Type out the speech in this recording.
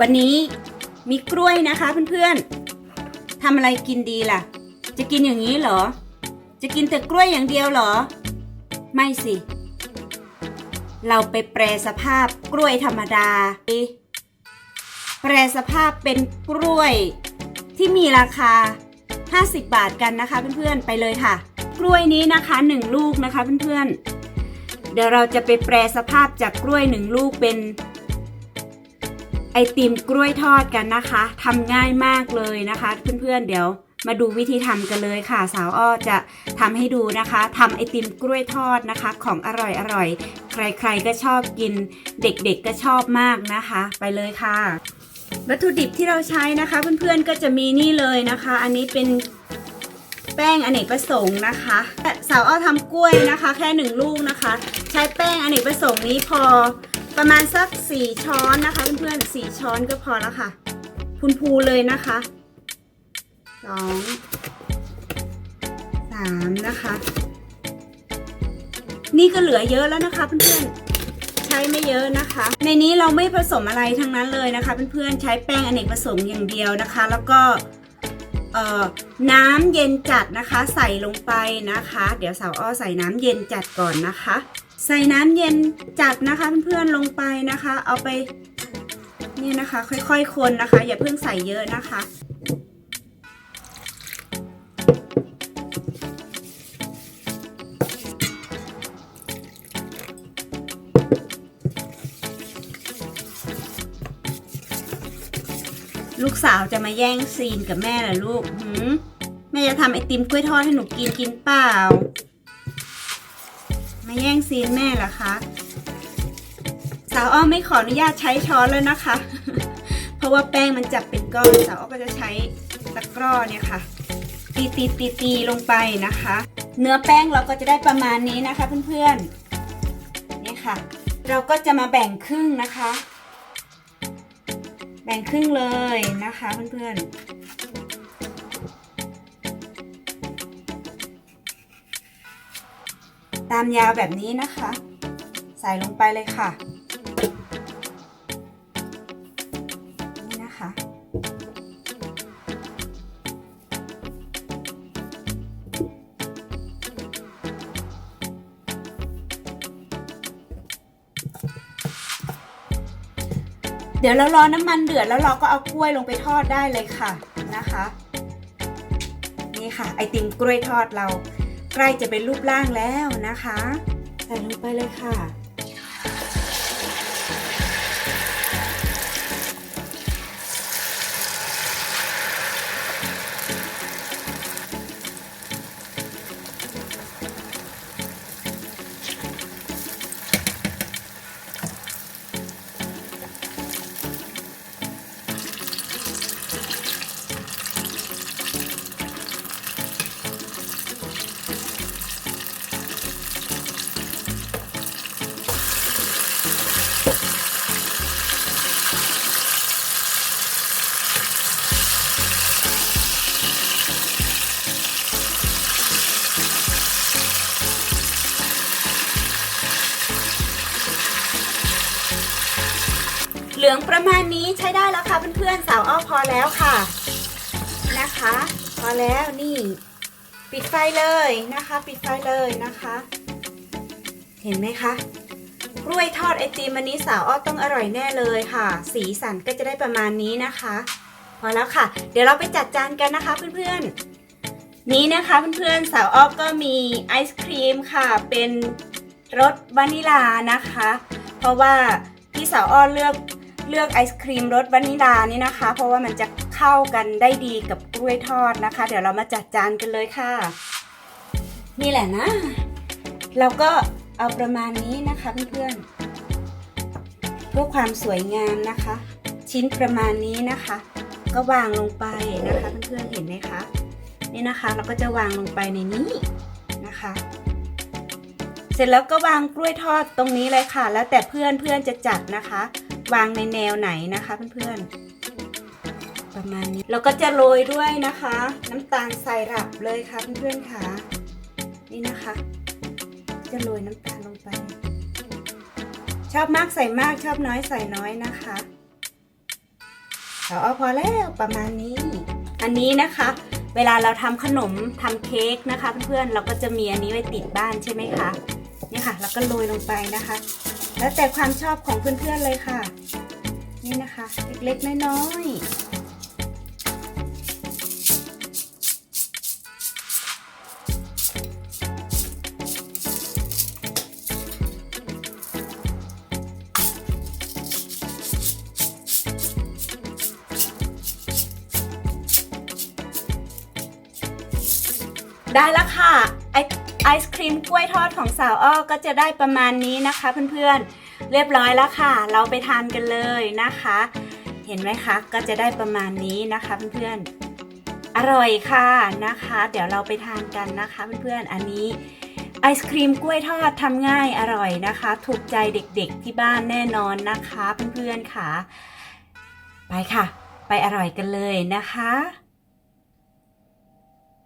วันนี้มีกล้วยนะคะเพื่อนๆทำอะไรกินดีล่ะ จะกินอย่างนี้เหรอ จะกินแต่กล้วยอย่างเดียวเหรอ ไม่สิ เราไปแปรสภาพกล้วยธรรมดา แปรสภาพเป็นกล้วยที่มีราคา 50 บาทกันนะคะเพื่อนๆ ไปเลยค่ะ กล้วยนี้นะคะ 1 ลูกนะคะเพื่อนๆ เดี๋ยวเราจะไปแปรสภาพจากกล้วย 1 ลูกเป็น ไอติมกล้วยทอดกันนะคะทำง่ายมากเลยนะคะ เพื่อนๆเดี๋ยวมาดูวิธีทำกันเลยค่ะ สาวอ้อจะทำให้ดูนะคะทำไอติมกล้วยทอดนะคะ ของอร่อยอร่อยๆใครๆก็ชอบกิน เด็กๆก็ชอบมากนะคะ ไปเลยค่ะ วัตถุดิบที่เราใช้นะคะ เพื่อนๆก็จะมีนี่เลยนะคะ อันนี้เป็นแป้งอเนกประสงค์นะคะสาวอ้อทำกล้วยนะคะ แค่หนึ่งลูกนะคะ ใช้แป้งอเนกประสงค์นี้พอ ประมาณสักสี่ช้อนนะคะเพื่อนๆสี่ช้อนก็พอแล้วค่ะ พูนพูเลยนะคะสองสามนะคะ นี่ก็เหลือเยอะแล้วนะคะเพื่อนๆใช้ไม่เยอะนะคะ ในนี้เราไม่ผสมอะไรทั้งนั้นเลยนะคะเพื่อนๆใช้แป้งอเนกประสงค์อย่างเดียวนะคะ แล้วก็ น้ำเย็นจัดนะคะใส่ลงไปนะคะ เดี๋ยวสาวอ้อใส่น้ำเย็นจัดก่อนนะคะ ใส่น้ำเย็นจัดนะคะเพื่อนๆลงไปนะคะ เอาไปนี่นะคะ ค่อยๆคนนะคะ อย่าเพิ่งใส่เยอะนะคะ ลูกสาวจะมาแย่งซีนกับแม่เหรอลูกหืมแม่จะทำไอติมกล้วยทอดให้หนูกินกินเปล่า มาแย่งซีนแม่เหรอคะ สาวอ้อไม่ขออนุญาตใช้ช้อนเลยนะคะ เพราะว่าแป้งมันจับเป็นก้อนสาวอ้อก็จะใช้ตะกร้อเนี่ยค่ะ ตีตีตีตีลงไปนะคะ เนื้อแป้งเราก็จะได้ประมาณนี้นะคะเพื่อนๆนี่ค่ะ เราก็จะมาแบ่งครึ่งนะคะ แบ่งครึ่งเลยนะคะเพื่อนๆ ตามยาวแบบนี้นะคะ ใส่ลงไปเลยค่ะ เดี๋ยวเรารอน้ำมันเดือดแล้วเราก็เอากล้วยลงไปทอดได้เลยค่ะนะคะ นี่ค่ะ ไอติมกล้วยทอดเรา ใกล้จะเป็นรูปร่างแล้วนะคะ ใส่ลงไปเลยค่ะ เหลืองประมาณนี้ใช้ได้แล้วค่ะเพื่อนๆสาวอ้อพอแล้วค่ะ นะคะ พอแล้วนี่ ปิดไฟเลยนะคะ ปิดไฟเลยนะคะ เห็นไหมคะกล้วยทอดไอติมอันนี้สาวอ้อต้องอร่อยแน่เลยค่ะ สีสันก็จะได้ประมาณนี้นะคะ พอแล้วค่ะ เดี๋ยวเราไปจัดจานกันนะคะเพื่อนๆ นี้นะคะเพื่อนๆสาวอ้อก็มีไอศครีมค่ะ เป็นรสวานิลานะคะ เพราะว่าพี่สาวอ้อเลือก เลือกไอศครีมรสวานิลานี่นะคะ เพราะว่ามันจะเข้ากันได้ดีกับกล้วยทอดนะคะ เดี๋ยวเรามาจัดจานกันเลยค่ะ นี่แหละนะ เราก็เอาประมาณนี้นะคะเพื่อนๆเพื่อความสวยงามนะคะ ชิ้นประมาณนี้นะคะ ก็วางลงไปนะคะเพื่อนๆเห็นไหมคะนี่นะคะเราก็จะวางลงไปในนี้นะคะ เสร็จแล้วก็วางกล้วยทอดตรงนี้เลยค่ะ แล้วแต่เพื่อนเพื่อนจะจัดนะคะ วางในแนวไหนนะคะเพื่อนๆ ประมาณนี้เราก็จะโรยด้วยนะคะ น้ำตาลใส่หลับเลยค่ะเพื่อนๆค่ะ นี่นะคะ จะโรยน้ำตาลลงไป ชอบมากใส่มากชอบน้อยใส่น้อยนะคะสาวอ้อพอแล้วประมาณนี้ อันนี้นะคะ เวลาเราทำขนมทำเค้กนะคะ เพื่อนๆเราก็จะมีอันนี้ไว้ติดบ้านใช่ไหมคะนี่ค่ะแล้วก็โรยลงไปนะคะ แล้วแต่ความชอบของเพื่อนๆเลยค่ะ นี่นะคะ เล็กๆน้อยๆได้แล้วค่ะ ไอศครีมกล้วยทอดของสาวอ้อก็จะได้ประมาณนี้นะคะเพื่อนๆ เรียบร้อยแล้วค่ะ เราไปทานกันเลยนะคะ เห็นไหมคะ ก็จะได้ประมาณนี้นะคะเพื่อนๆ อร่อยค่ะนะคะ เดี๋ยวเราไปทานกันนะคะเพื่อนๆ อันนี้ไอศครีมกล้วยทอดทำง่ายอร่อยนะคะ ถูกใจเด็กๆที่บ้านแน่นอนนะคะเพื่อนๆค่ะ ไปค่ะ ไปอร่อยกันเลยนะคะ